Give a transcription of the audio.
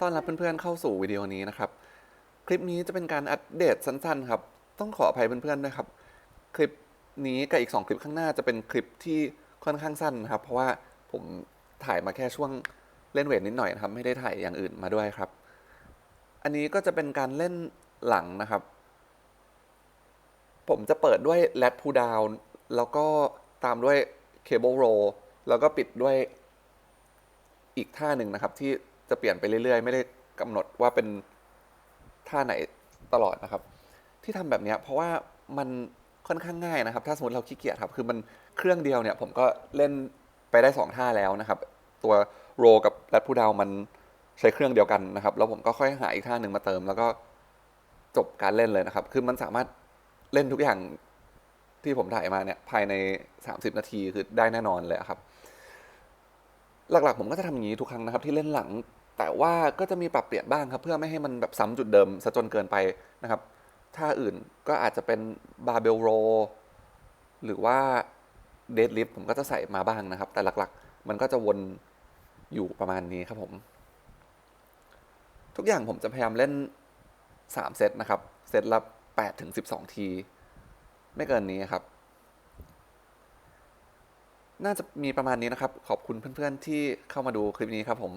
ตอนนี้เพื่อนๆเข้าสู่วิดีโอนี้นะครับ คลิปนี้จะเป็นการอัปเดตสั้นๆ ครับ ต้องขออภัยเพื่อนๆด้วยครับ คลิปนี้กับอีก 2 คลิปข้างหน้าจะเป็นคลิปที่ค่อนข้างสั้นนะครับ เพราะว่าผมถ่ายมาแค่ช่วงเล่นเวทนิดหน่อยนะครับ ไม่ได้ถ่ายอย่างอื่นมาด้วยครับ อันนี้ก็จะเป็นการเล่นหลังนะครับ ผมจะเปิดด้วย lat pull down แล้วก็ตามด้วย cable roll แล้วก็ปิดด้วยอีกท่าหนึ่งนะครับที่ จะเปลี่ยนไปเรื่อยๆ ไม่ได้กำหนดว่าเป็นท่าไหนตลอดนะครับ ที่ทำแบบนี้เพราะว่ามันค่อนข้างง่ายนะครับ ถ้าสมมติเราขี้เกียจครับคือมันเครื่องเดียวเนี่ย ผมก็เล่นไปได้สองท่าแล้วนะครับ ตัวโรกับ lat pull down มันใช้เครื่องเดียวกันนะครับ แล้วผมก็ค่อยหาอีกท่าหนึ่งมาเติม แล้วก็จบการเล่นเลยนะครับ คือมันสามารถเล่นทุกอย่างที่ผมถ่ายมาเนี่ยภายใน 30 นาทีคือได้แน่นอนเลยครับ หลักๆ ผมก็จะทำอย่างนี้ทุกครั้งนะครับที่เล่นหลัง แต่ว่าก็จะมีปรับเปลี่ยนบ้างครับ เพื่อไม่ให้มันแบบซ้ำจุดเดิมซะจนเกินไปนะครับท่าอื่นก็อาจจะเป็นบาร์เบลโรหรือว่าเดดลิฟผมก็จะใส่มาบ้างนะครับ แต่หลักๆ มันก็จะวนอยู่ประมาณนี้ครับผม ทุกอย่างผมจะพยายามเล่น 3 เซตนะครับ เซตละ8ถึง12 ที ไม่เกินนี้ครับ น่าจะมีประมาณนี้นะครับ ขอบคุณเพื่อนๆที่เข้ามาดูคลิปนี้ครับผม